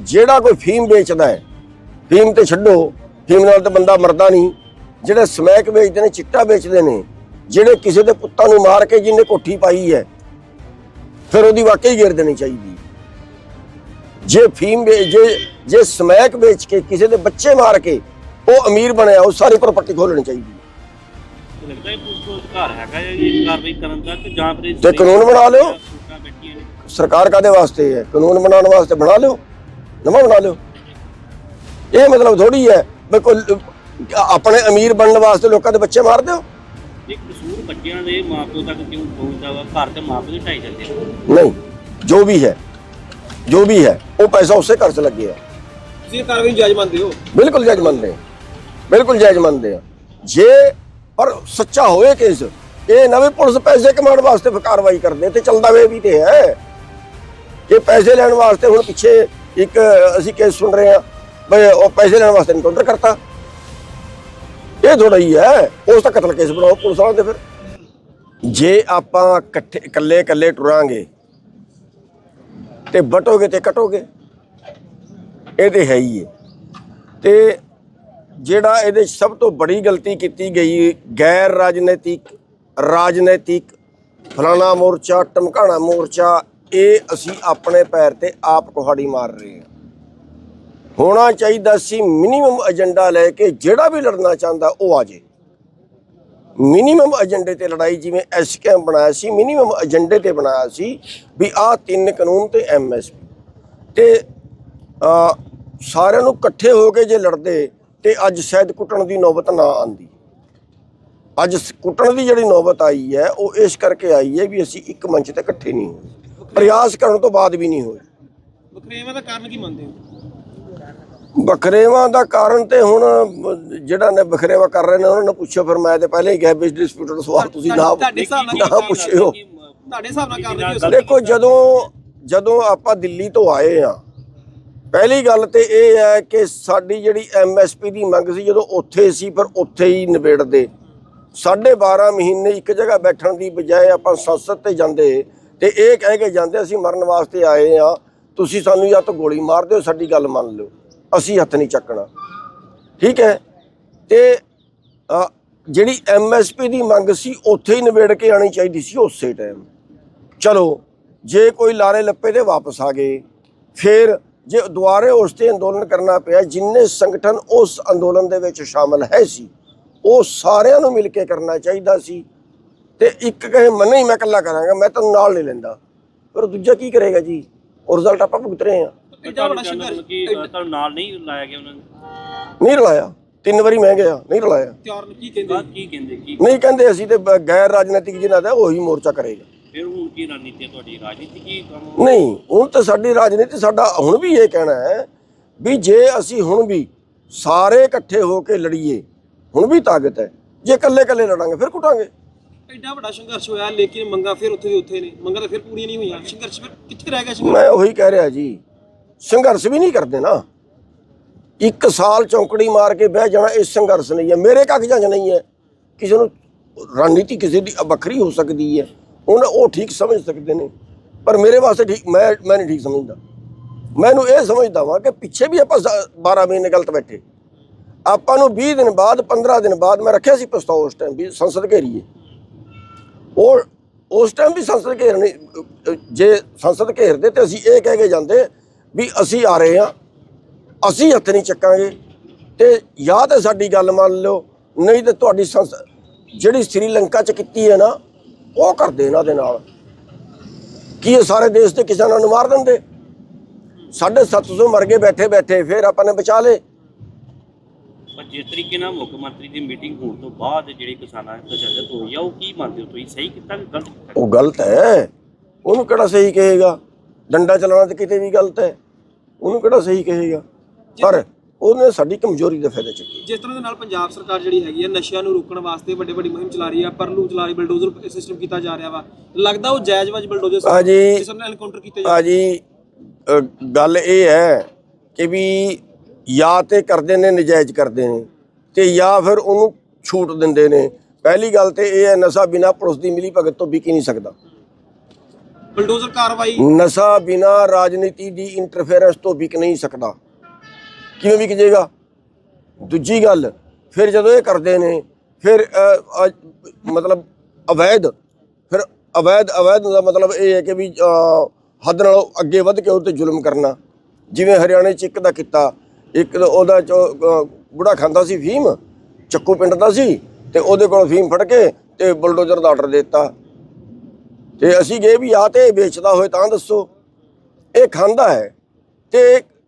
ਜਿਹੜਾ ਕੋਈ ਫੀਮ ਵੇਚਦਾ ਹੈ ਫੀਮ ਤੇ ਛੱਡੋ ਫੀਮ ਨਾਲ ਤਾਂ ਬੰਦਾ ਮਰਦਾ ਨਹੀਂ। ਜਿਹੜੇ ਸਮੈਕ ਵੇਚਦੇ ਨੇ ਚਿੱਟਾ ਵੇਚਦੇ ਨੇ ਜਿਹੜੇ ਕਿਸੇ ਦੇ ਪੁੱਤਾਂ ਨੂੰ ਮਾਰ ਕੇ ਜਿਹਨੇ ਕੋਠੀ ਪਾਈ ਹੈ ਫਿਰ ਉਹਦੀ ਵਾਕਈ ਗੇਰ ਦੇਣੀ ਚਾਹੀਦੀ। ਜੇ ਫੀਮ ਜੇ ਜੇ ਸਮੈਕ ਵੇਚ ਕੇ ਕਿਸੇ ਦੇ ਬੱਚੇ ਮਾਰ ਕੇ ਉਹ ਅਮੀਰ ਬਣਿਆ ਉਹ ਸਾਰੀ ਪ੍ਰਾਪਰਟੀ ਖੋਲਣੀ ਚਾਹੀਦੀ। ਲੱਗਦਾ ਹੈ ਪੁਲਿਸ ਕੋਲ ਅਧਿਕਾਰ ਹੈਗਾ ਹੈ ਇਹ ਕਾਰਵਾਈ ਕਰਨ ਦਾ ਕਿ ਜਾਂ ਫਿਰ ਇਹ ਤੇ ਕਾਨੂੰਨ ਬਣਾ ਲਿਓ। ਸਰਕਾਰ ਕਾਦੇ ਵਾਸਤੇ ਹੈ? ਕਾਨੂੰਨ ਬਣਾਉਣ ਵਾਸਤੇ ਬਣਾ ਲਿਓ। ਨਵਾਂ ਬਣਾ ਲਿਓ। ਇਹ ਮਤਲਬ ਥੋੜੀ ਹੈ ਵੀ ਕੋਈ ਆਪਣੇ ਅਮੀਰ ਬਣਨ ਵਾਸਤੇ ਲੋਕਾਂ ਦੇ ਬੱਚੇ ਮਾਰ ਦਿਓ। ਇਹ ਕਸੂਰ ਬੱਚਿਆਂ ਦੇ ਮਾਪਿਓ ਤੱਕ ਕਿਉਂ ਪਹੁੰਚਦਾ ਵਾ? ਘਰ ਤੇ ਮਾਪਿਓ ਹੀ ਢਾਈ ਜਾਂਦੇ ਆ। ਨਹੀਂ ਜੋ ਵੀ ਹੈ ਜੋ ਵੀ ਹੈ ਉਹ ਪੈਸਾ ਉਸੇ ਘਰ 'ਚ ਲੱਗਿਆ ਤੁਸੀਂ ਕਾਰਵਾਈ ਨੂੰ ਜਾਇਜ਼ ਮੰਨਦੇ ਹੋ? ਬਿਲਕੁਲ ਜਾਇਜ਼ ਮੰਨਦੇ ਹਾਂ ਬਿਲਕੁਲ ਜਾਇਜ਼ ਮੰਨਦੇ ਆ। ਜੇ ਪਰ ਸੱਚਾ ਹੋਏ ਕੇਸ ਇਹ ਨਵੇਂ ਪੁਲਿਸ ਪੈਸੇ ਕਮਾਉਣ ਵਾਸਤੇ ਕਾਰਵਾਈ ਕਰਦੇ ਤੇ ਚੱਲਦਾ ਵੇ ਵੀ ਤੇ ਹੈ। ਇਹ ਪੈਸੇ ਲੈਣ ਵਾਸਤੇ ਹੁਣ ਪਿੱਛੇ ਇੱਕ, ਅਸੀਂ ਕੇਸ ਸੁਣ ਰਹੇ ਹਾਂ, ਬਈ ਉਹ ਪੈਸੇ ਲੈਣ ਵਾਸਤੇ ਐਨਕਾਊਂਟਰ ਕਰਤਾ। ਇਹ ਥੋੜਾ ਹੀ ਹੈ, ਉਸ ਤਾਂ ਕਤਲ ਕੇਸ ਬਣਾਓ ਪੁਲਿਸ ਵਾਲਿਆਂ ਦੇ ਫਿਰ। ਜੇ ਆਪਾਂ ਇਕੱਠੇ, ਇਕੱਲੇ ਇਕੱਲੇ ਟੁਰਾਂਗੇ ਤੇ ਬਟੋਗੇ ਤੇ ਕਟੋਗੇ, ਇਹ ਤੇ ਹੈ ਹੀ ਹੈ। ਤੇ ਜਿਹੜਾ ਇਹਦੇ ਸਭ ਤੋਂ ਬੜੀ ਗਲਤੀ ਕੀਤੀ ਗਈ ਗੈਰ ਰਾਜਨੀਤਿਕ ਰਾਜਨੀਤਿਕ ਫਲਾਣਾ ਮੋਰਚਾ, ਟਮਕਾਣਾ ਮੋਰਚਾ ਇਹ ਅਸੀਂ ਆਪਣੇ ਪੈਰ ਤੇ ਆਪ ਕੁਹਾੜੀ ਮਾਰ ਰਹੇ ਹਾਂ। ਹੋਣਾ ਚਾਹੀਦਾ ਸੀ ਮਿਨੀਮਮ ਏਜੰਡਾ ਲੈ ਕੇ ਜਿਹੜਾ ਵੀ ਲੜਨਾ ਚਾਹੁੰਦਾ ਉਹ ਆ ਜੇ। ਮਿਨੀਮਮ ਏਜੰਡੇ ਤੇ ਲੜਾਈ ਜਿਵੇਂ ਐਸਕੇਐਮ ਬਣਾਇਆ ਸੀ ਮਿਨੀਮਮ ਏਜੰਡੇ ਤੇ ਬਣਾਇਆ ਸੀ ਵੀ ਆਹ ਤਿੰਨ ਕਾਨੂੰਨ ਤੇ ਐਮਐਸਪੀ ਤੇ ਅ, ਸਾਰਿਆਂ ਨੂੰ ਇਕੱਠੇ ਹੋ ਕੇ ਜੇ ਲੜਦੇ ਤੇ ਅੱਜ ਸ਼ਾਇਦ ਕੁੱਟਣ ਦੀ ਨੌਬਤ ਨਾ ਆਂਦੀ ਅੱਜ ਕੁੱਟਣ ਦੀ ਜਿਹੜੀ ਨੌਬਤ ਆਈ ਹੈ ਉਹ ਇਸ ਕਰਕੇ ਆਈ ਹੈ ਵੀ ਅਸੀਂ ਇੱਕ ਮੰਚ ਤੇ ਇਕੱਠੇ ਨਹੀਂ ਹੋਏ। ਪ੍ਰਯਾਸ ਕਰਨ ਤੋਂ ਬਾਅਦ ਵੀ ਨਹੀਂ ਹੋਏ। ਵਕਰੇਵਾਂ ਦਾ ਕਾਰਨ ਕੀ ਮੰਨਦੇ ਹੋ? ਬਖਰੇਵਾਂ ਦਾ ਕਾਰਨ ਤੇ ਹੁਣ ਜਿਹੜਾ ਨੇ ਬਖਰੇਵਾ ਕਰ ਰਹੇ ਨੇ ਉਹਨਾਂ ਨੂੰ ਪੁੱਛੋ ਫਿਰ ਮੈਂ ਤੇ ਪਹਿਲੇ ਹੀ ਕਿਹਾ ਵੀ ਡਿਸਪਿਊਟਡ ਸਵਾਲ ਤੁਸੀਂ ਨਾ ਤੁਹਾਡੇ ਹਿਸਾਬ ਨਾਲ ਨਾ ਪੁੱਛਿਓ। ਤੁਹਾਡੇ ਹਿਸਾਬ ਨਾਲ ਕਾਰਨ ਕੀ ਹੋ ਸਕਦਾ? ਦੇਖੋ ਜਦੋਂ ਜਦੋਂ ਆਪਾਂ ਦਿੱਲੀ ਤੋਂ ਆਏ ਆ ਪਹਿਲੀ ਗੱਲ ਤੇ ਇਹ ਹੈ ਕਿ ਸਾਡੀ ਜਿਹੜੀ ਐਮਐਸਪੀ ਦੀ ਮੰਗ ਸੀ ਜਦੋਂ ਉੱਥੇ ਸੀ ਪਰ ਉੱਥੇ ਹੀ ਨਿਬੇੜਦੇ। ਸਾਢੇ 12 ਮਹੀਨੇ ਇੱਕ ਜਗ੍ਹਾ ਬੈਠਣ ਦੀ ਬਜਾਏ ਆਪਾਂ ਸੰਸਦ ਤੇ ਜਾਂਦੇ ਤੇ ਇਹ ਕਹਿ ਕੇ ਜਾਂਦੇ ਅਸੀਂ ਮਰਨ ਵਾਸਤੇ ਆਏ ਆ। ਤੁਸੀਂ ਸਾਨੂੰ ਜਾਂ ਤਾਂ ਗੋਲੀ ਮਾਰ ਦਿਓ ਸਾਡੀ ਗੱਲ ਮੰਨ ਲਿਓ। ਅਸੀਂ ਹੱਥ ਨਹੀਂ ਚੱਕਣਾ। ਠੀਕ ਹੈ? ਤੇ ਅ, ਜਿਹੜੀ ਐਮਐਸਪੀ ਦੀ ਮੰਗ ਸੀ ਉੱਥੇ ਹੀ ਨਿਬੇੜ ਕੇ ਆਣੀ ਚਾਹੀਦੀ ਸੀ ਉਸੇ ਟਾਈਮ ਚਲੋ ਜੇ ਕੋਈ ਲਾਰੇ ਲੱਪੇ ਤੇ ਵਾਪਸ ਆ ਗਏ। ਫਿਰ ਜੇ ਦੁਆਰੇ ਉਸ ਤੇ ਅੰਦੋਲਨ ਕਰਨਾ ਪਿਆ ਜਿੰਨੇ ਸੰਗਠਨ ਉਸ ਅੰਦੋਲਨ ਦੇ ਵਿੱਚ ਸ਼ਾਮਲ ਹੈ ਸੀ ਉਹ ਸਾਰਿਆਂ ਨੂੰ ਮਿਲ ਕੇ ਕਰਨਾ ਚਾਹੀਦਾ ਸੀ। ਤੇ ਇੱਕ ਕਹੇ ਮੈਂ ਨਹੀਂ ਮੈਂ ਇਕੱਲਾ ਕਰਾਂਗਾ ਮੈਂ ਤੈਨੂੰ ਨਾਲ ਨਹੀਂ ਲੈਂਦਾ। ਪਰ ਦੂਜਾ ਕੀ ਕਰੇਗਾ ਜੀ? ਉਹ ਰਿਜ਼ਲਟ ਆਪਾਂ ਭੁਗਤ ਰਹੇ ਤੁਹਾਨੂੰ ਸੰਘਰਸ਼ ਤੁਹਾਨੂੰ ਨਾਲ ਨਹੀਂ ਲਾਇਆ ਗਿਆ ਉਹਨਾਂ ਨੇ? ਨਹੀਂ ਰਲਾਇਆ। ਤਿੰਨ ਵਾਰੀ ਮੈਂ ਗਿਆ ਨਹੀਂ ਰਲਾਇਆ। ਤਿਉਹਾਰ ਨੂੰ ਕੀ ਕਹਿੰਦੇ? ਬਾਅਦ ਕੀ ਕਹਿੰਦੇ? ਕੀ ਨਹੀਂ ਕਹਿੰਦੇ ਅਸੀਂ ਤੇ ਗੈਰ ਰਾਜਨੀਤਿਕ ਜਿਹਨਾਂ ਦਾ ਉਹੀ ਮੋਰਚਾ ਕਰੇਗਾ। ਫਿਰ ਹੁਣ ਕੀ ਰਣਨੀਤੀ ਹੈ ਤੁਹਾਡੀ? ਰਾਜਨੀਤੀ ਕੀ ਕੰਮ? ਨਹੀਂ ਹੁਣ ਤਾਂ ਸਾਡੀ ਰਾਜਨੀਤੀ ਸਾਡਾ ਹੁਣ ਵੀ ਇਹ ਕਹਿਣਾ ਹੈ ਵੀ ਜੇ ਅਸੀਂ ਹੁਣ ਵੀ ਸਾਰੇ ਇਕੱਠੇ ਹੋ ਕੇ ਲੜੀਏ ਹੁਣ ਵੀ ਤਾਕਤ ਹੈ। ਜੇ ਇਕੱਲੇ ਇਕੱਲੇ ਲੜਾਂਗੇ ਫਿਰ ਕੁੱਟਾਂਗੇ। ਐਡਾ ਵੱਡਾ ਸੰਘਰਸ਼ ਹੋਇਆ, ਲੇਕਿਨ ਮੰਗਾ ਫਿਰ ਉੱਥੇ ਦੀ ਉੱਥੇ ਨੇ। ਮੰਗਾ ਤਾਂ ਫਿਰ ਪੂਰੀਆਂ ਨਹੀਂ ਹੋਈਆਂ। ਸੰਘਰਸ਼ ਫਿਰ ਕਿੱਥੇ ਰਹਿ ਗਿਆ ਸੰਘਰਸ਼ ਮੈਂ ਉਹੀ ਕਹਿ ਰਿਹਾ ਜੀ, ਸੰਘਰਸ਼ ਵੀ ਨਹੀਂ ਕਰਦੇ ਨਾ। ਇੱਕ ਸਾਲ ਚੌਂਕੜੀ ਮਾਰ ਕੇ ਬਹਿ ਜਾਣਾ, ਇਹ ਸੰਘਰਸ਼ ਨਹੀਂ ਹੈ। ਮੇਰੇ ਕਾਗਜ਼ਾਂ 'ਚ ਨਹੀਂ ਹੈ। ਕਿਸੇ ਨੂੰ ਰਣਨੀਤੀ ਕਿਸੇ ਦੀ ਵੱਖਰੀ ਹੋ ਸਕਦੀ ਹੈ। ਹੁਣ ਉਹ ਠੀਕ ਸਮਝ ਸਕਦੇ ਨੇ। ਪਰ ਮੇਰੇ ਵਾਸਤੇ ਠੀਕ, ਮੈਂ ਮੈਂ ਨਹੀਂ ਠੀਕ ਸਮਝਦਾ। ਮੈਨੂੰ ਇਹ ਸਮਝਦਾ ਵਾਂ ਕਿ ਪਿੱਛੇ ਵੀ ਆਪਾਂ ਸ- 12 ਮਹੀਨੇ ਗਲਤ ਬੈਠੇ। ਆਪਾਂ ਨੂੰ 20 ਦਿਨ ਬਾਅਦ 15 ਦਿਨ ਬਾਅਦ ਮੈਂ ਰੱਖਿਆ ਸੀ ਪ੍ਰਸਤਾਵ ਉਸ ਟਾਈਮ ਵੀ ਸੰਸਦ ਘੇਰੀਏ। ਉਹ ਉਸ ਟਾਈਮ ਵੀ ਸੰਸਦ ਘੇਰਨੀ ਜੇ ਸੰਸਦ ਘੇਰਦੇ ਤੇ ਅਸੀਂ ਇਹ ਕਹਿ ਕੇ ਜਾਂਦੇ ਵੀ ਅਸੀਂ ਆ ਰਹੇ ਹਾਂ, ਅਸੀਂ ਹੱਥ ਨਹੀਂ ਚੱਕਾਂਗੇ। ਤੇ ਜਾਂ ਤਾਂ ਸਾਡੀ ਗੱਲ ਮੰਨ ਲਓ, ਨਹੀਂ ਤੇ ਤੁਹਾਡੀ ਸੰਸਦ ਜਿਹੜੀ ਸ੍ਰੀਲੰਕਾ ਚ ਕੀਤੀ ਹੈ ਨਾ, ਉਹ ਕਰਦੇ ਇਹਨਾਂ ਦੇ ਨਾਲ। ਕੀ ਇਹ ਸਾਰੇ ਦੇਸ਼ ਦੇ ਕਿਸਾਨਾਂ ਨੂੰ ਮਾਰ ਦਿੰਦੇ? ਸਾਢੇ 700 ਮਰ ਗਏ ਬੈਠੇ ਬੈਠੇ ਫਿਰ ਆਪਾਂ ਨੇ ਬਚਾ ਲਏ। ਜਿਸ ਤਰੀਕੇ ਨਾਲ ਮੁੱਖ ਮੰਤਰੀ ਦੀ ਮੀਟਿੰਗ ਹੋਣ ਤੋਂ ਬਾਅਦ ਜਿਹੜੀ ਕਿਸਾਨਾਂ ਦੀ ਤਸ਼ੱਦਦ ਹੋਈ ਆ ਉਹ ਕੀ ਮੰਨਦੇ ਹੋ ਤੁਸੀਂ? ਸਹੀ ਕੀਤਾ ਕਿ ਗਲਤ ਕੀਤਾ? ਉਹ ਗਲਤ ਹੈ। ਉਹਨੂੰ ਕਿਹੜਾ ਸਹੀ ਕਹੇਗਾ? ਡੰਡਾ ਚਲਾਉਣਾ ਤੇ ਕਿਤੇ ਵੀ ਗਲਤ ਹੈ। ਉਹਨੂੰ ਕਿਹੜਾ ਸਹੀ ਕਹੇਗਾ? ਪਰ ਉਹਨੇ ਸਾਡੀ ਕਮਜ਼ੋਰੀ ਦੇ ਫਾਇਦੇ ਚੁੱਕੇ ਜਿਸ ਤਰ੍ਹਾਂ ਦੇ ਨਾਲ ਪੰਜਾਬ ਸਰਕਾਰ ਜਿਹੜੀ ਹੈਗੀ ਹੈ ਨਸ਼ਿਆਂ ਨੂੰ ਰੋਕਣ ਵਾਸਤੇ ਵੱਡੇ ਵੱਡੀ ਮੁਹਿੰਮ ਚਲਾ ਰਹੀ ਹੈ ਪਰਲੂ ਚਲਾ ਰਹੀ ਬਲਡੋਜ਼ਰ ਸਿਸਟਮ ਕੀਤਾ ਜਾ ਰਿਹਾ ਵਾ। ਲੱਗਦਾ ਉਹ ਜਾਇਜ਼ ਵਾਜ ਬਲਡੋਜ਼ਰ ਭਾਜੀ ਜਿਸ ਨਾਲ ਐਨਕਾਊਂਟਰ ਕੀਤੇ ਜਾ ਅ, ਗੱਲ ਇਹ ਹੈ ਕਿ ਵੀ ਜਾਂ ਤੇ ਕਰਦੇ ਨੇ ਨਜਾਇਜ਼ ਕਰਦੇ ਨੇ ਤੇ ਜਾਂ ਫਿਰ ਉਹਨੂੰ ਛੂਟ ਦਿੰਦੇ ਨੇ। ਪਹਿਲੀ ਗੱਲ ਤੇ ਇਹ ਹੈ ਨਸ਼ਾ ਬਿਨਾ ਪੁਲਿਸ ਦੀ ਮਿਲੀ ਭਗਤ ਤੋਂ ਵਿਕ ਹੀ ਨਹੀਂ ਸਕਦਾ। ਬਲਡੋਜ਼ਰ ਕਾਰਵਾਈ। ਨਸ਼ਾ ਬਿਨਾ ਰਾਜਨੀਤੀ ਦੀ ਇੰਟਰਫੇਰੈਂਸ ਤੋਂ ਵਿਕ ਨਹੀਂ ਸਕਦਾ। ਕਿਵੇਂ ਵਿਕ ਜਾਏਗਾ? ਦੂਜੀ ਗੱਲ ਫਿਰ ਜਦੋਂ ਇਹ ਕਰਦੇ ਨੇ ਫਿਰ ਮਤਲਬ ਅਵੈਧ ਫਿਰ ਅਵੈਧ ਅਵੈਧ ਦਾ ਮਤਲਬ ਇਹ ਹੈ ਕਿ ਵੀ ਹੱਦ ਨਾਲੋਂ ਅੱਗੇ ਵੱਧ ਕੇ ਉਹ ਤੇ ਜ਼ੁਲਮ ਕਰਨਾ। ਜਿਵੇਂ ਹਰਿਆਣੇ ਚ ਇੱਕ ਦਾ ਕੀਤਾ ਇੱਕ ਉਹਦਾ ਚੋ ਬੁੜਾ ਖਾਂਦਾ ਸੀ ਫੀਮ, ਚੱਕੂ ਪਿੰਡ ਦਾ ਸੀ, ਤੇ ਉਹਦੇ ਕੋਲ ਫੀਮ ਫੜ ਕੇ ਤੇ ਬੁਲਡੋਜ਼ਰ ਦਾ ਆਰਡਰ ਦਿੱਤਾ। ਤੇ ਅਸੀਂ ਗਏ ਵੀ ਆ ਤੇ ਵੇਚਦਾ ਹੋਏ ਤਾਂ ਦੱਸੋ। ਇਹ ਖਾਂਦਾ ਹੈ ਤੇ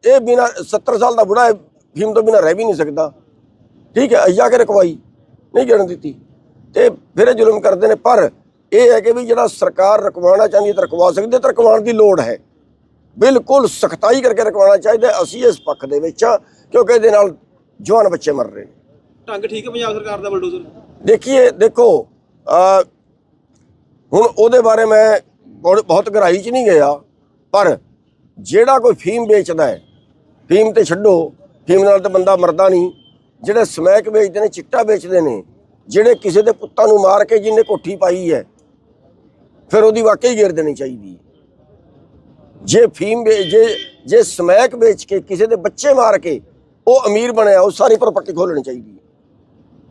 ਇਹ ਬਿਨਾ 70 ਸਾਲ ਦਾ ਬੁੜਾ ਹੈ, ਫੀਮ ਤੋਂ ਬਿਨਾ ਰਹਿ ਵੀ ਨਹੀਂ ਸਕਦਾ। ਠੀਕ ਹੈ ਅਈਆ ਕੇ ਰਕਵਾਈ ਨਹੀਂ ਕਰਨ ਦਿੱਤੀ। ਤੇ ਫਿਰ ਇਹ ਜ਼ੁਲਮ ਕਰਦੇ ਨੇ, ਪਰ ਇਹ ਹੈ ਕਿ ਵੀ ਜਿਹੜਾ ਸਰਕਾਰ ਰਕਵਾਉਣਾ ਚਾਹੁੰਦੀ ਹੈ ਤਾਂ ਰਕਵਾ ਸਕਦੀ, ਤਾਂ ਰਕਵਾਉਣ ਦੀ ਲੋੜ ਹੈ। ਬਿਲਕੁਲ ਸਖਤਾਈ ਕਰਕੇ ਰਕਵਾਉਣਾ ਚਾਹੀਦਾ। ਅਸੀਂ ਇਸ ਪੱਖ ਦੇ ਵਿੱਚ ਹਾਂ ਕਿਉਂਕਿ ਇਹਦੇ ਨਾਲ ਜਵਾਨ ਬੱਚੇ ਮਰ ਰਹੇ ਨੇ। ਢੰਗ ਠੀਕ ਹੈ ਪੰਜਾਬ ਸਰਕਾਰ ਦਾ ਬਲਡੋਜ਼ਰ? ਦੇਖੀਏ ਦੇਖੋ ਹੁਣ ਉਹਦੇ ਬਾਰੇ ਮੈਂ ਬਹੁਤ ਗਹਿਰਾਈ 'ਚ ਨਹੀਂ ਗਿਆ ਪਰ ਜਿਹੜਾ ਕੋਈ ਫੀਮ ਵੇਚਦਾ ਹੈ ਫੀਮ ਤੇ ਛੱਡੋ ਫੀਮ ਨਾਲ ਤਾਂ ਬੰਦਾ ਮਰਦਾ ਨਹੀਂ। ਜਿਹੜੇ ਸਮੈਕ ਵੇਚਦੇ ਨੇ ਚਿੱਟਾ ਵੇਚਦੇ ਨੇ ਜਿਹੜੇ ਕਿਸੇ ਦੇ ਪੁੱਤਾਂ ਨੂੰ ਮਾਰ ਕੇ ਜਿਹਨੇ ਕੋਠੀ ਪਾਈ ਹੈ ਫਿਰ ਉਹਦੀ ਵਾਕਈ ਗੇਰ ਦੇਣੀ ਚਾਹੀਦੀ ਹੈ। ਜੇ ਫੀਮ ਜੇ ਜੇ ਸਮੈਕ ਵੇਚ ਕੇ ਕਿਸੇ ਦੇ ਬੱਚੇ ਮਾਰ ਕੇ ਉਹ ਅਮੀਰ ਬਣਿਆ ਉਹ ਸਾਰੀ ਪ੍ਰਾਪਰਟੀ ਖੋਲਣੀ ਚਾਹੀਦੀ ਹੈ।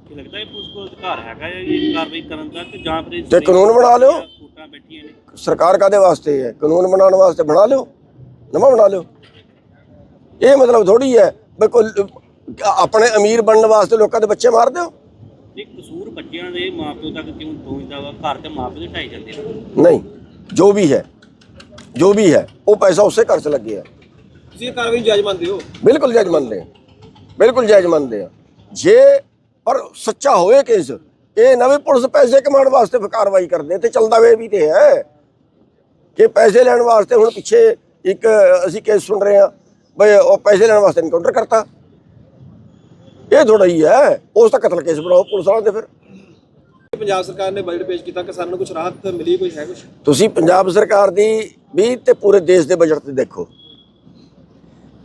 ਕੀ ਲੱਗਦਾ ਹੈ ਪੁਲਿਸ ਕੋਲ ਅਧਿਕਾਰ ਹੈਗਾ ਹੈ ਇਹ ਕਾਰਵਾਈ ਕਰਨ ਦਾ ਕਿ ਜਾਂ ਫਿਰ ਇਹ ਤੇ ਕਾਨੂੰਨ ਬਣਾ ਲਿਓ। ਕੋਰਟਾਂ ਬੈਠੀਆਂ ਨੇ? ਸਰਕਾਰ ਕਾਦੇ ਵਾਸਤੇ ਹੈ? ਕਾਨੂੰਨ ਬਣਾਉਣ ਵਾਸਤੇ ਬਣਾ ਲਿਓ। ਨਵਾਂ ਬਣਾ ਲਿਓ। ਇਹ ਮਤਲਬ ਥੋੜੀ ਹੈ ਕੋਈ ਆਪਣੇ ਅਮੀਰ ਬਣਨ ਵਾਸਤੇ ਲੋਕਾਂ ਦੇ ਬੱਚੇ ਮਾਰ ਦਿਓ। ਇਹ ਕਸੂਰ ਬੱਚਿਆਂ ਦੇ ਮਾਪਿਓ ਤੱਕ ਕਿਉਂ ਪਹੁੰਚਦਾ ਵਾ? ਘਰ ਤੇ ਮਾਪਿਓ ਦੇ ਢਾਈ ਜਾਂਦੇ ਨਹੀਂ ਜੋ ਵੀ ਹੈ। ਜੋ ਵੀ ਹੈ ਉਹ ਪੈਸਾ ਉਸੇ ਘਰ 'ਚ ਲੱਗਿਆ ਤੁਸੀਂ ਇਹ ਕਾਰਵਾਈ ਨੂੰ ਜਾਇਜ਼ ਮੰਨਦੇ ਹੋ? ਬਿਲਕੁਲ ਜਾਇਜ਼ ਮੰਨਦੇ ਆ। ਬਿਲਕੁਲ ਜਾਇਜ਼ ਮੰਨਦੇ ਆ। ਜੇ ਪਰ ਸੱਚਾ ਹੋਵੇ ਕੇਸ ਇਹ ਨਵੇਂ ਪੁਲਿਸ ਪੈਸੇ ਕਮਾਉਣ ਵਾਸਤੇ ਫਿਰ ਕਾਰਵਾਈ ਕਰਦੇ ਤੇ ਚੱਲਦਾ ਵੇ ਵੀ ਤੇ ਹੈ। ਕਿ ਪੈਸੇ ਲੈਣ ਵਾਸਤੇ ਹੁਣ ਪਿੱਛੇ ਇੱਕ ਅਸੀਂ ਕੇਸ ਸੁਣ ਰਹੇ ਆ ਬਈ ਉਹ ਪੈਸੇ ਲੈਣ ਵਾਸਤੇ ਇਨਕਾਊਂਟਰ ਕਰਤਾ। ਇਹ ਥੋੜਾ ਹੀ ਹੈ ਉਸ ਦਾ ਕਤਲ ਕੇਸ ਬਣਾਓ ਪੁਲਿਸ ਵਾਲਿਆਂ ਤੇ ਫਿਰ। ਪੰਜਾਬ ਸਰਕਾਰ ਨੇ ਬਜਟ ਪੇਸ਼ ਕੀਤਾ, ਕਿਸਾਨਾਂ ਨੂੰ ਕੁਝ ਰਾਹਤ ਮਿਲੀ, ਕੋਈ ਹੈ ਕੁਝ ਤੁਸੀਂ ਪੰਜਾਬ ਸਰਕਾਰ ਦੀ ਵੀ ਤੇ ਪੂਰੇ ਦੇਸ਼ ਦੇ ਬਜਟ ਤੇ ਦੇਖੋ।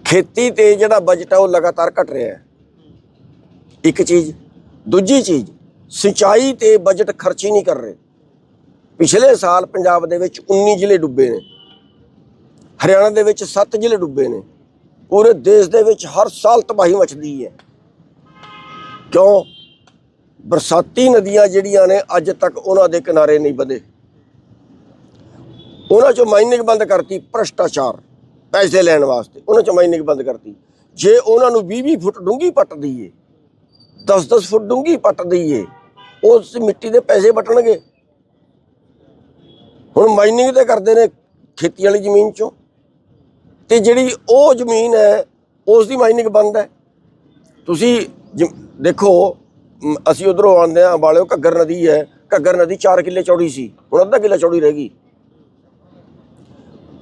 ਖੇਤੀ ਤੇ ਜਿਹੜਾ ਬਜਟ ਹੈ ਉਹ ਲਗਾਤਾਰ ਘਟ ਰਿਹਾ ਹੈ। ਇੱਕ ਚੀਜ਼, ਦੂਜੀ ਚੀਜ਼, ਸਿੰਚਾਈ ਤੇ ਬਜਟ ਖਰਚ ਹੀ ਨਹੀਂ ਕਰ ਰਹੇ। ਪਿਛਲੇ ਸਾਲ ਪੰਜਾਬ ਦੇ ਵਿੱਚ 19 ਜ਼ਿਲ੍ਹੇ ਡੁੱਬੇ ਨੇ। ਹਰਿਆਣਾ ਦੇ ਵਿੱਚ 7 ਜ਼ਿਲ੍ਹੇ ਡੁੱਬੇ ਨੇ। ਪੂਰੇ ਦੇਸ਼ ਦੇ ਵਿੱਚ ਹਰ ਸਾਲ ਤਬਾਹੀ ਮਚਦੀ ਹੈ। ਕਿਉਂ? ਬਰਸਾਤੀ ਨਦੀਆਂ ਜਿਹੜੀਆਂ ਨੇ ਅੱਜ ਤੱਕ ਉਹਨਾਂ ਦੇ ਕਿਨਾਰੇ ਨਹੀਂ ਵਧੇ। ਉਹਨਾਂ ਚੋਂ ਮਾਈਨਿੰਗ ਬੰਦ ਕਰਤੀ ਭ੍ਰਸ਼ਟਾਚਾਰ, ਪੈਸੇ ਲੈਣ ਵਾਸਤੇ। ਉਹਨਾਂ ਚੋਂ ਮਾਈਨਿੰਗ ਬੰਦ ਕਰਤੀ। ਜੇ ਉਹਨਾਂ ਨੂੰ 20-20 ਫੁੱਟ ਡੂੰਘੀ ਪੱਟ ਦਈਏ 10-10 ਫੁੱਟ ਡੂੰਘੀ ਪੱਟ ਦਈਏ, ਉਸ ਮਿੱਟੀ ਦੇ ਪੈਸੇ ਬਟਣਗੇ ਹੁਣ ਮਾਈਨਿੰਗ ਤੇ ਕਰਦੇ ਨੇ ਖੇਤੀ ਵਾਲੀ ਜ਼ਮੀਨ ਚੋਂ। ਤੇ ਜਿਹੜੀ ਉਹ ਜ਼ਮੀਨ ਹੈ, ਉਸ ਦੀ ਮਾਈਨਿੰਗ ਬੰਦ ਹੈ। ਤੁਸੀਂ ਜ- ਦੇਖੋ ਅਸੀਂ ਉਧਰੋਂ ਆਉਂਦੇ ਆ ਵਾਲਿਓ ਘੱਗਰ ਨਦੀ ਹੈ। ਘੱਗਰ ਨਦੀ 4 ਕਿੱਲੇ ਚੌੜੀ ਸੀ। ਹੁਣ ਅੱਧਾ ਕਿੱਲਾ ਚੌੜੀ ਰਹਿ ਗਈ।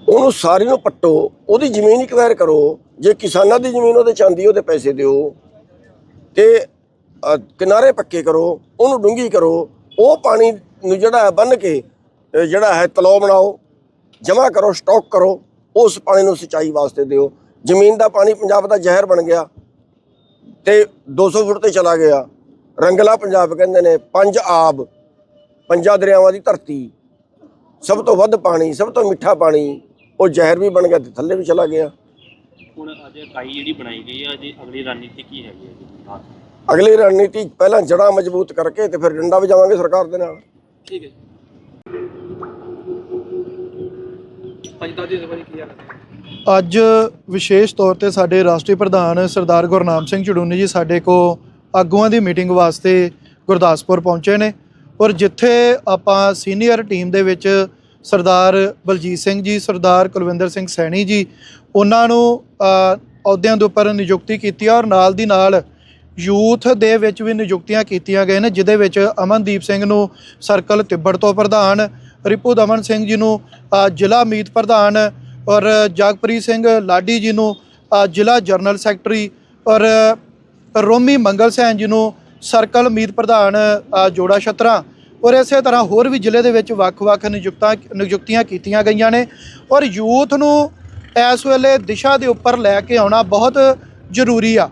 ਉਹਨੂੰ ਸਾਰੀ ਨੂੰ ਪੱਟੋ, ਉਹਦੀ ਜ਼ਮੀਨ ਇਕਵਾਇਰ ਕਰੋ। ਜੇ ਕਿਸਾਨਾਂ ਦੀ ਜ਼ਮੀਨ ਉਹਦੇ ਚਾਂਦੀ ਉਹਦੇ ਪੈਸੇ ਦਿਓ। ਤੇ ਕਿਨਾਰੇ ਪੱਕੇ ਕਰੋ, ਉਹਨੂੰ ਡੂੰਗੀ ਕਰੋ। ਉਹ ਪਾਣੀ ਨੂੰ ਜਿਹੜਾ ਹੈ ਬੰਨ ਕੇ ਜਿਹੜਾ ਹੈ, ਤਲਾਅ ਬਣਾਓ। ਜਮ੍ਹਾਂ ਕਰੋ ਸਟਾਕ ਕਰੋ। ਉਸ ਪਾਣੀ ਨੂੰ ਸਿੰਚਾਈ ਵਾਸਤੇ ਦਿਓ। ਜ਼ਮੀਨ ਦਾ ਪਾਣੀ ਪੰਜਾਬ ਦਾ ਜ਼ਹਿਰ ਬਣ ਗਿਆ। ਤੇ 200 ਫੁੱਟ ਤੇ ਚਲਾ ਗਿਆ। ਰੰਗਲਾ ਪੰਜਾਬ ਕਹਿੰਦੇ ਨੇ ਪੰਜ ਆਬ ਪੰਜਾਂ ਦਰਿਆਵਾਂ ਦੀ ਧਰਤੀ ਸਭ ਤੋਂ ਵੱਧ ਪਾਣੀ ਸਭ ਤੋਂ ਮਿੱਠਾ ਪਾਣੀ ਉਹ ਜ਼ਹਿਰ ਵੀ ਬਣ ਗਿਆ ਤੇ ਥੱਲੇ ਵੀ ਚਲਾ ਗਿਆ। ਹੁਣ ਅੱਜ ਇਕਾਈ ਜਿਹੜੀ ਬਣਾਈ ਗਈ ਹੈ ਅਜੇ ਅਗਲੀ ਰਣਨੀਤੀ ਕੀ ਹੈਗੀ ਹੈ ਜੀ? ਅਗਲੀ ਰਣਨੀਤੀ ਪਹਿਲਾਂ ਜੜਾਂ ਮਜ਼ਬੂਤ ਕਰਕੇ ਤੇ ਫਿਰ ਡੰਡਾ ਵਜਾਵਾਂਗੇ ਸਰਕਾਰ ਦੇ ਨਾਲ। ਠੀਕ ਹੈ ਅੱਜ ਵਿਸ਼ੇਸ਼ ਤੌਰ ਤੇ ਸਾਡੇ ਰਾਸ਼ਟਰੀ ਪ੍ਰਧਾਨ ਸਰਦਾਰ ਗੁਰਨਾਮ ਸਿੰਘ ਚੜੂਨੀ ਜੀ ਸਾਡੇ ਕੋ ਆਗੂਆਂ ਦੀ ਮੀਟਿੰਗ ਵਾਸਤੇ ਗੁਰਦਾਸਪੁਰ ਪਹੁੰਚੇ ਨੇ ਔਰ ਜਿੱਥੇ ਆਪਾਂ ਸੀਨੀਅਰ ਟੀਮ ਦੇ ਵਿੱਚ ਸਰਦਾਰ ਬਲਜੀਤ ਸਿੰਘ ਜੀ ਸਰਦਾਰ ਕੁਲਵਿੰਦਰ ਸਿੰਘ ਸੈਣੀ ਜੀ ਉਹਨਾਂ ਨੂੰ ਅਹੁਦਿਆਂ ਦੇ ਉੱਪਰ ਨਿਯੁਕਤੀ ਕੀਤੀ ਔਰ ਨਾਲ ਦੀ ਨਾਲ ਯੂਥ ਦੇ ਵਿੱਚ ਵੀ ਨਿਯੁਕਤੀਆਂ ਕੀਤੀਆਂ ਗਏ ਨੇ ਜਿਦੇ ਵਿੱਚ ਅਮਨਦੀਪ ਸਿੰਘ ਨੂੰ ਸਰਕਲ ਤਿੱਬੜ ਤੋਂ ਪ੍ਰਧਾਨ ਰਿਪੂ ਦਮਨ ਸਿੰਘ ਜੀ ਨੂੰ ਅ, ਜ਼ਿਲ੍ਹਾ ਮੀਤ ਪ੍ਰਧਾਨ ਔਰ ਜਗਪ੍ਰੀਤ ਸਿੰਘ ਲਾਡੀ ਜੀ ਨੂੰ ਅ, ਜ਼ਿਲ੍ਹਾ ਜਨਰਲ ਸੈਕਟਰੀ ਔਰ ਰੋਮੀ ਮੰਗਲ ਸੈਨ ਜੀ ਨੂੰ ਸਰਕਲ ਮੀਤ ਪ੍ਰਧਾਨ ਜੋੜਾ ਛਤਰਾ ਔਰ ਇਸੇ ਤਰ੍ਹਾਂ ਹੋਰ ਵੀ ਜ਼ਿਲ੍ਹੇ ਦੇ ਵਿੱਚ ਵੱਖ-ਵੱਖ ਨਿਯੁਕਤਾਂ, ਨਿਯੁਕਤੀਆਂ ਕੀਤੀਆਂ ਗਈਆਂ ਨੇ ਔਰ ਯੂਥ ਨੂੰ ਇਸ ਵੇਲੇ ਦਿਸ਼ਾ ਦੇ ਉੱਪਰ ਲੈ ਕੇ ਆਉਣਾ ਬਹੁਤ ਜ਼ਰੂਰੀ ਆ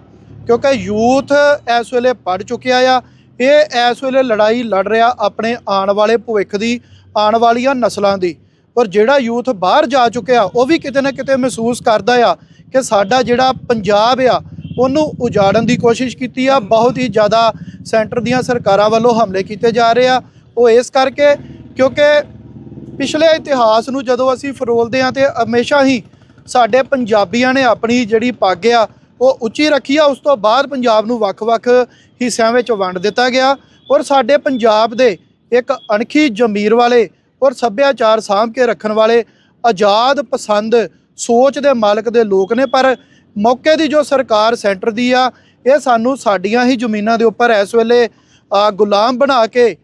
ਕਿਉਂਕਿ ਯੂਥ ਇਸ ਵੇਲੇ ਪੜ ਚੁੱਕਿਆ ਆ, ਇਹ ਇਸ ਵੇਲੇ ਲੜਾਈ ਲੜ ਰਿਹਾ ਆਪਣੇ ਆਉਣ ਵਾਲੇ ਭਵਿੱਖ ਦੀ, ਆਉਣ ਵਾਲੀਆਂ ਨਸਲਾਂ ਦੀ ਔਰ ਜਿਹੜਾ ਯੂਥ ਬਾਹਰ ਜਾ ਚੁੱਕਿਆ ਉਹ ਵੀ ਕਿਤੇ ਨਾ ਕਿਤੇ ਮਹਿਸੂਸ ਕਰਦਾ ਆ ਕਿ ਸਾਡਾ ਜਿਹੜਾ ਪੰਜਾਬ ਆ ਉਹਨੂੰ ਉਜਾੜਨ ਦੀ ਕੋਸ਼ਿਸ਼ ਕੀਤੀ ਆ। ਬਹੁਤ ਹੀ ਜ਼ਿਆਦਾ ਸੈਂਟਰ ਦੀਆਂ ਸਰਕਾਰਾਂ ਵੱਲੋਂ ਹਮਲੇ ਕੀਤੇ ਜਾ ਰਹੇ ਆ। ਉਹ ਇਸ ਕਰਕੇ ਕਿਉਂਕਿ ਪਿਛਲੇ ਇਤਿਹਾਸ ਨੂੰ ਜਦੋਂ ਅਸੀਂ ਫਰੋਲਦੇ ਆ ਤੇ ਹਮੇਸ਼ਾ ਹੀ ਸਾਡੇ ਪੰਜਾਬੀਆਂ ਨੇ ਆਪਣੀ ਜਿਹੜੀ ਪੱਗ ਆ, ਉਹ ਉੱਚੀ ਰੱਖੀ ਆ। ਉਸ ਤੋਂ ਬਾਅਦ ਪੰਜਾਬ ਨੂੰ ਵੱਖ-ਵੱਖ ਹਿੱਸਿਆਂ ਵਿੱਚ ਵੰਡ ਦਿੱਤਾ ਗਿਆ। ਔਰ ਸਾਡੇ ਪੰਜਾਬ ਦੇ ਇੱਕ ਅਣਖੀ ਜ਼ਮੀਰ ਵਾਲੇ ਔਰ ਸੱਭਿਆਚਾਰ ਸਾਂਭ ਕੇ ਰੱਖਣ ਵਾਲੇ ਆਜ਼ਾਦ ਪਸੰਦ ਸੋਚ ਦੇ ਮਾਲਕ ਦੇ ਲੋਕ ਨੇ। ਪਰ ਮੌਕੇ ਦੀ ਜੋ ਸਰਕਾਰ ਸੈਂਟਰ ਦੀ ਆ, ਇਹ ਸਾਨੂੰ ਸਾਡੀਆਂ ਹੀ ਜ਼ਮੀਨਾਂ ਦੇ ਉੱਪਰ ਇਸ ਵੇਲੇ ਗੁਲਾਮ ਬਣਾ ਕੇ,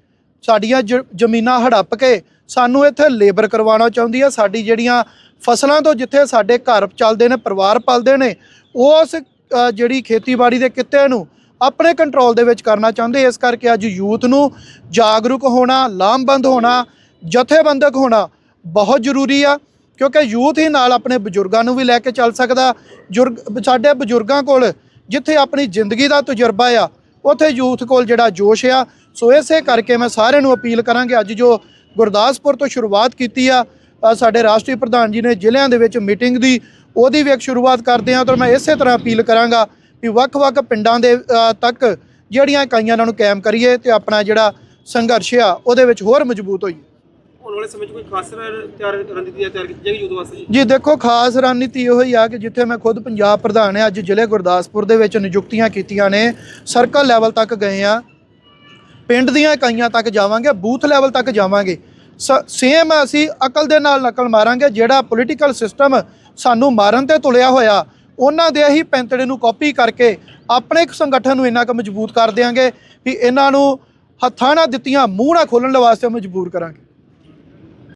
ਸਾਡੀਆਂ ਜ- ਜ਼ਮੀਨਾਂ ਹੜੱਪ ਕੇ ਸਾਨੂੰ ਇੱਥੇ ਲੇਬਰ ਕਰਵਾਉਣਾ ਚਾਹੁੰਦੀ ਆ। ਸਾਡੀ ਜਿਹੜੀਆਂ ਫਸਲਾਂ ਤੋਂ ਜਿੱਥੇ ਸਾਡੇ ਘਰ ਚੱਲਦੇ ਨੇ, ਪਰਿਵਾਰ ਪਲਦੇ ਨੇ ਉਸ ਜਿਹੜੀ ਖੇਤੀਬਾੜੀ ਦੇ ਕਿੱਤੇ ਨੂੰ ਆਪਣੇ ਕੰਟਰੋਲ ਦੇ ਵਿੱਚ ਕਰਨਾ ਚਾਹੁੰਦੇ। ਇਸ ਕਰਕੇ ਅੱਜ ਯੂਥ ਨੂੰ ਜਾਗਰੂਕ ਹੋਣਾ, ਲਾਮਬੰਦ ਹੋਣਾ, ਜਥੇਬੰਦਕ ਹੋਣਾ ਬਹੁਤ ਜ਼ਰੂਰੀ ਆ। ਕਿਉਂਕਿ ਯੂਥ ਹੀ ਨਾਲ ਆਪਣੇ ਬਜ਼ੁਰਗਾਂ ਨੂੰ ਵੀ ਲੈ ਕੇ ਚੱਲ ਸਕਦਾ। ਜੁਰਗ ਸਾਡੇ ਬਜ਼ੁਰਗਾਂ ਕੋਲ ਜਿੱਥੇ ਆਪਣੀ ਜ਼ਿੰਦਗੀ ਦਾ ਤਜਰਬਾ ਆ, ਉੱਥੇ ਯੂਥ ਕੋਲ ਜਿਹੜਾ ਜੋਸ਼ ਆ। ਸੋ ਇਸੇ ਕਰਕੇ ਮੈਂ ਸਾਰਿਆਂ ਨੂੰ ਅਪੀਲ ਕਰਾਂਗੇ, ਅੱਜ ਜੋ ਗੁਰਦਾਸਪੁਰ ਤੋਂ ਸ਼ੁਰੂਆਤ ਕੀਤੀ ਆ ਸਾਡੇ ਰਾਸ਼ਟਰੀ ਪ੍ਰਧਾਨ ਜੀ ਨੇ ਜ਼ਿਲ੍ਹਿਆਂ ਦੇ ਵਿੱਚ ਮੀਟਿੰਗ ਦੀ, ਉਹਦੀ ਵੀ ਇੱਕ ਸ਼ੁਰੂਆਤ ਕਰਦੇ ਹਾਂ ਤਾਂ ਮੈਂ ਇਸੇ ਤਰ੍ਹਾਂ ਅਪੀਲ ਕਰਾਂਗਾ ਵੀ ਵੱਖ-ਵੱਖ ਪਿੰਡਾਂ ਦੇ ਤੱਕ ਜਿਹੜੀਆਂ ਇਕਾਈਆਂ ਇਹਨਾਂ ਨੂੰ ਕਾਇਮ ਕਰੀਏ ਤੇ ਆਪਣਾ ਜਿਹੜਾ ਸੰਘਰਸ਼ ਆ, ਉਹਦੇ ਵਿੱਚ ਹੋਰ ਮਜ਼ਬੂਤ ਹੋਈਏ। ਆਉਣ ਵਾਲੇ ਸਮੇਂ 'ਚ ਕੋਈ ਖਾਸ ਤਿਆਰ ਰਣਨੀਤੀ ਤਿਆਰ ਕੀਤੀ ਜਾਏਗੀ ਯੂਥ ਵਾਸਤੇ ਜੀ? ਦੇਖੋ, ਖਾਸ ਰਣਨੀਤੀ ਇਹੋ ਹੀ ਆ ਕਿ ਜਿੱਥੇ ਮੈਂ ਖੁਦ ਪੰਜਾਬ ਪ੍ਰਧਾਨ ਹਾਂ, ਅੱਜ ਜ਼ਿਲ੍ਹੇ ਗੁਰਦਾਸਪੁਰ ਦੇ ਵਿੱਚ ਨਿਯੁਕਤੀਆਂ ਕੀਤੀਆਂ ਨੇ, ਸਰਕਲ ਲੈਵਲ ਤੱਕ ਗਏ ਆ। ਪਿੰਡ ਦੀਆਂ ਇਕਾਈਆਂ ਤੱਕ ਜਾਵਾਂਗੇ, ਬੂਥ ਲੈਵਲ ਤੱਕ ਜਾਵਾਂਗੇ। ਸੇਮ ਅਸੀਂ ਅਕਲ ਦੇ ਨਾਲ ਨਕਲ ਮਾਰਾਂਗੇ, ਜਿਹੜਾ ਪੋਲੀਟੀਕਲ ਸਿਸਟਮ ਸਾਨੂੰ ਮਾਰਨ ਤੇ ਤੁਲਿਆ ਹੋਇਆ, ਉਹਨਾਂ ਦੇ ਹੀ ਪੈਂਤੜੇ ਨੂੰ ਕਾਪੀ ਕਰਕੇ ਆਪਣੇ ਇੱਕ ਸੰਗਠਨ ਨੂੰ ਇੰਨਾ ਕੁ ਮਜ਼ਬੂਤ ਕਰ ਦਿਆਂਗੇ ਵੀ ਇਹਨਾਂ ਨੂੰ ਹੱਥਾਂ ਨਾਲ ਦਿੱਤੀਆਂ, ਮੂੰਹ ਨਾਲ ਖੋਲਣ ਵਾਸਤੇ ਮਜਬੂਰ ਕਰਾਂਗੇ।